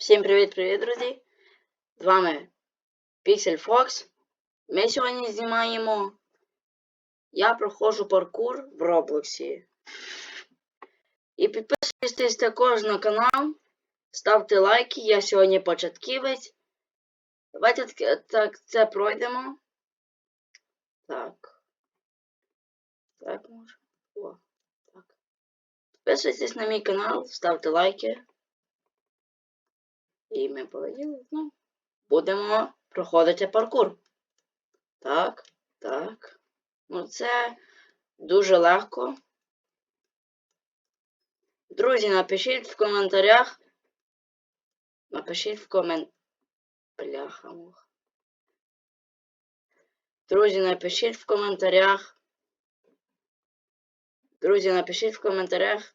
Всім привіт-привіт, друзі! З вами Pixel Fox. Ми сьогодні знімаємо. Я проходжу паркур в Роблоксі. І підписуйтесь також на канал. Ставте лайки. Я сьогодні початківець. Давайте так, це пройдемо. Так. Так може. О, так. Підписуйтесь на мій канал, ставте лайки. І ми полетіли знову. Будемо проходити паркур. Так, так. Ну це дуже легко. Друзі, напишіть в коментарях. Напишіть в комент... Бляха муха. Друзі, напишіть в коментарях. Друзі, напишіть в коментарях,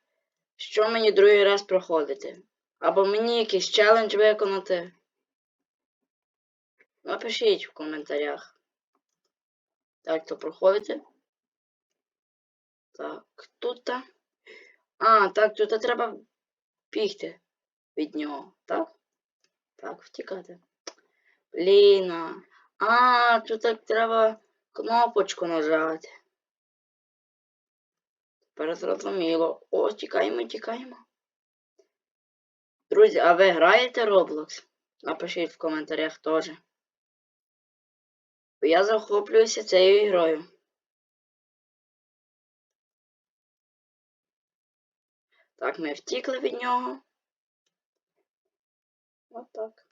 що мені другий раз проходити. Або мені якийсь челендж виконати. Напишіть в коментарях. Так, то проходите. Так, тут. А, так, тут треба бігти від нього, так? Так, втікати. Блін. а. Тут так треба кнопочку нажати. Тепер зрозуміло. О, тікаємо, тікаємо. Друзі, а ви граєте Roblox? Напишіть в коментарях теж. Я захоплююся цією грою. Так, ми втікли від нього. Отак.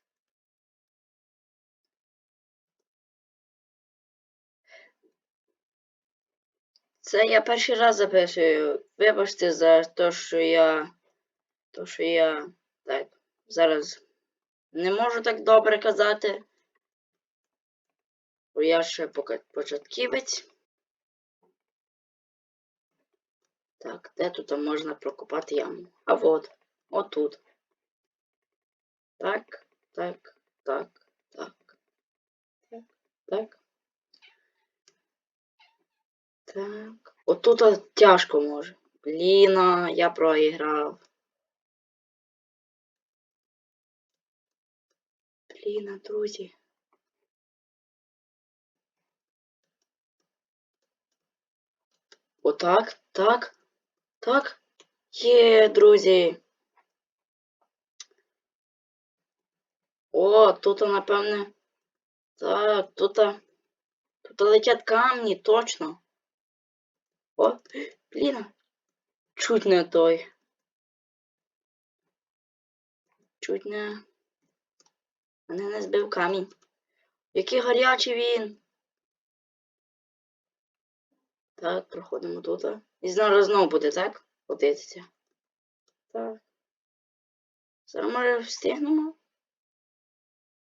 Це я перший раз записую. Вибачте за те, що я. То, що я. Так, зараз не можу так добре казати. Бо я ще поки початківець. Так, де тут можна прокопати яму? А от, отут. Так, так, так, так. Так, так. Так. Отут тяжко може. Бліна, я проіграв. Блін, друзі. Отак, так, так. Є, друзі. О, тут, напевне. Так, тут. Тут летять камні, точно. О, блін. Чуть не той. Чуть не. Мене не збив камінь. Який гарячий він. Так, проходимо тут. І зараз знову буде, так? Ходитися. Так. Зараз може встигнемо?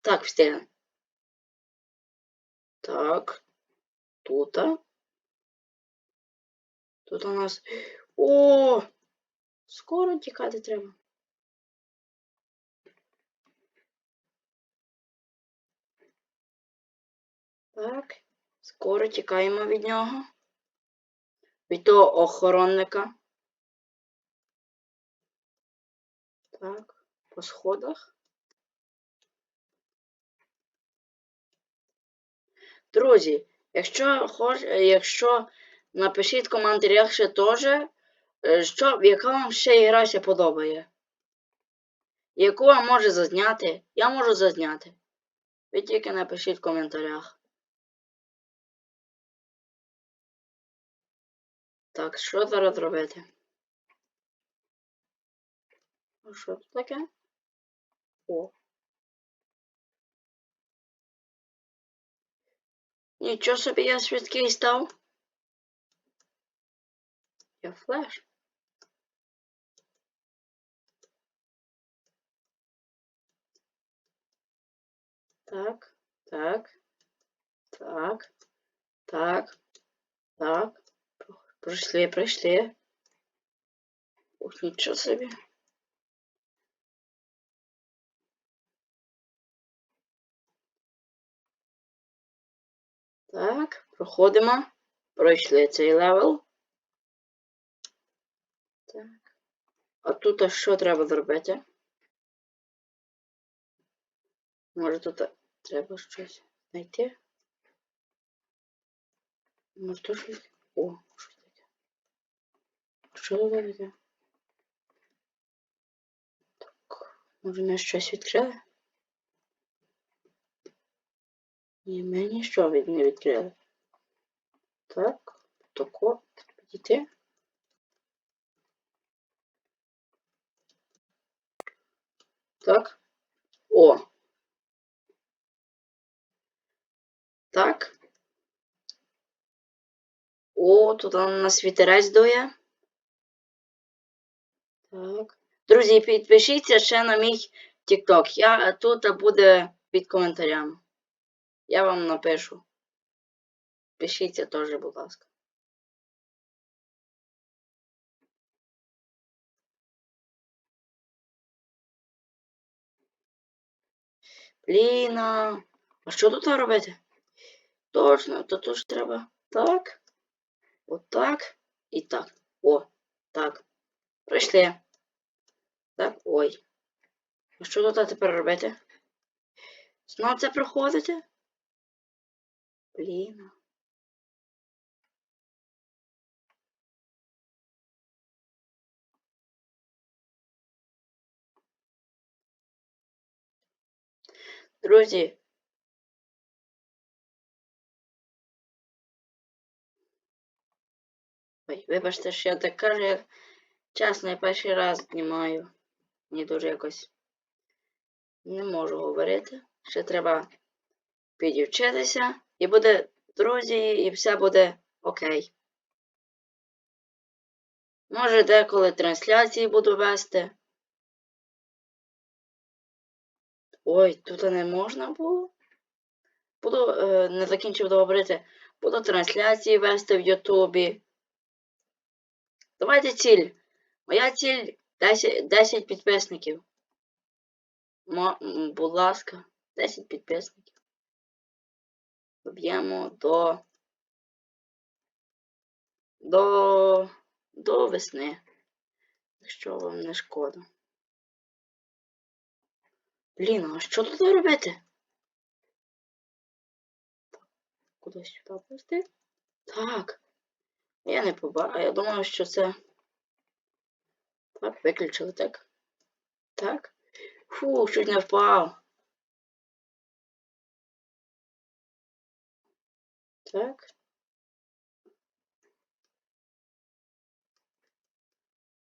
Так, встигнемо. Так. Тут. Тут у нас. О! Скоро тікати треба. Так, скоро тікаємо від нього. Від того охоронника. Так, по сходах. Друзі, якщо хоч, якщо напишіть в коментарях ще теж, е, що, яка вам ще ігра ще подобає. Яку вам може зазняти, я можу зазняти. Ви тільки напишіть в коментарях. Так, що зараз робити? А що це таке? О. Нічого собі я швидкий став. Я флеш. Так, так, так, так, так. Пройшли, пройшли. Ух, нічого собі. Так, проходимо. Пройшли цей левел. Так. А тут а що треба зробити? Може тут треба щось знайти? Може тут щось? О, щось таке? Так, може ми щось відкрили? Ні, ми нічого від не відкрили. Так, тако, підійти. Так. О. Так. О, тут у нас вітерець дує. Так. Друзі, підпишіться ще на мій TikTok. Я тут буде під коментарями. Я вам напишу. Пишіться теж, будь ласка. Бліна. А що тут робити? Точно, то тут треба так. Отак і так. О, так. Прийшли. Так, ой. Що тут тепер робити? Знову це проходите? Блін. Друзі. Ой, вибачте, що я так кажу, чесно, я перший раз знімаю. Мені дуже якось не можу говорити. Ще треба підівчитися. І буде, друзі, і все буде окей. Може, деколи трансляції буду вести. Ой, тут не можна було. Буду, е, не закінчив говорити. Буду трансляції вести в Ютубі. Давайте ціль. Моя ціль 10, 10 підписників. Мо, будь ласка, 10 підписників. Доб'ємо до. До. До весни. Якщо вам не шкода. Блін, а що тут робити? Кудись сюди пусти? Так. Я не побачив. Я думаю, що це. Так, виключили так. Так. Фу, чуть не впав. Так.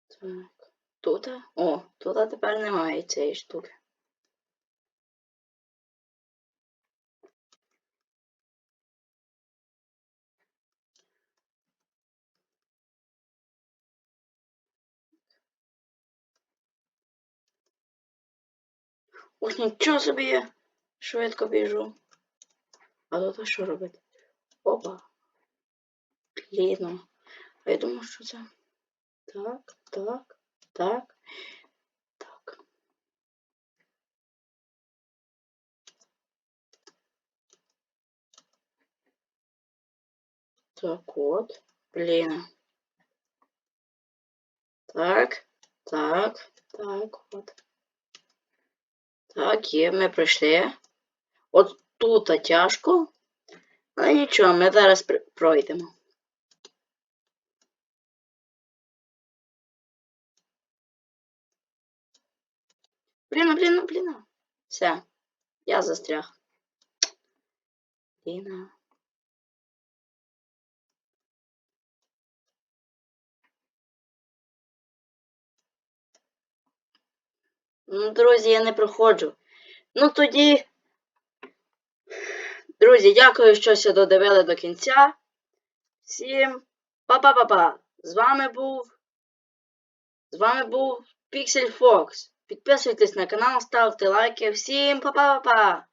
Так. Тут? О, тут тепер немає цієї штуки. Ось нічого собі я швидко біжу. А тут що робити? Опа. Блін. А я думаю, що це. Так, так, так, так. Так от. Блін. Так, так, так, от. Так, є, ми пройшли. От тут тяжко. Але нічого, ми зараз пройдемо. Блін, блін, блін. Все. Я застряг. Блін. Ну, друзі, я не проходжу. Ну тоді, друзі, дякую, що все додивили до кінця. Всім па-па-па-па! З вами був. З вами був Pixel Fox. Підписуйтесь на канал, ставте лайки. Всім па-па-па-па!